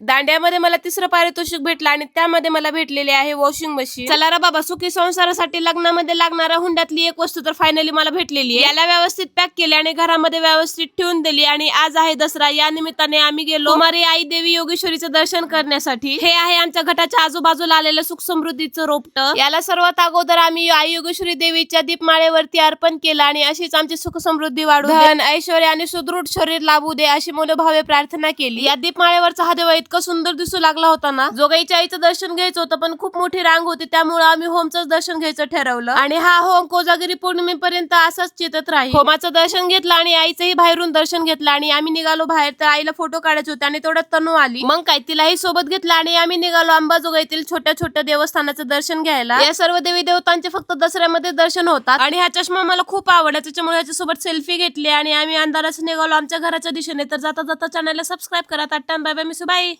दांड्यामध्ये मला तिसरं पारितोषिक भेटलं आणि त्यामध्ये मला भेटलेले आहे वॉशिंग मशीन. चला रा बाबा सुखी संसारासाठी लग्नामध्ये लागणारा हुंड्यातली एक वस्तू तर फायनली मला भेटलेली आहे. याला व्यवस्थित पॅक केली आणि घरामध्ये व्यवस्थित ठेवून दिली आणि आज आहे दसरा. या निमित्ताने आम्ही गेलो मारी आई देवी योगेश्वरीचं दर्शन करण्यासाठी. हे आहे आमच्या घटाच्या आजूबाजूला आलेलं सुख समृद्धीचं रोपट. याला सर्वात अगोदर आम्ही आई योगेश्वरी देवीच्या दीपमाळेवरती अर्पण केलं आणि अशीच आमची सुख समृद्धी वाढू धन ऐश्वर्य आणि सुदृढ शरीर लाभू दे अशी मनोभावे प्रार्थना केली. या दीपमाळेवरचा हा देवा इतका सुंदर दिसू लागला होता ना? जोगाईच्या आईचं दर्शन घ्यायचं होतं पण खूप मोठी रांग होती त्यामुळे आम्ही होमचं दर्शन घ्यायचं ठरवलं. आणि हा होम कोजागिरी पौर्णिमेपर्यंत असाच चेतत राहील. होमाचं दर्शन घेतलं आणि आईचंही बाहेरून दर्शन घेतलं आणि आम्ही निघालो बाहेर तर आईला फोटो काढायचे होते आणि तेवढ्यात तनू आली. मग काय तिलाही सोबत घेतलं आणि आम्ही निघालो अंबाजोगाईतील छोट्या छोट्या देवस्थानाचं दर्शन घ्यायला. या सर्व देवी देवतांचे फक्त दसऱ्यामध्ये दर्शन होतात. आणि हा चष्मा मला खूप आवडला त्याच्यामुळे ह्याच्यासोबत सेल्फी घेतली आणि आम्ही अंधाराच निघालो. आमच्या घराच्या दिशेने तर जाता जाता चॅनलला सबस्क्राईब करा. Tata bye bye miss you bye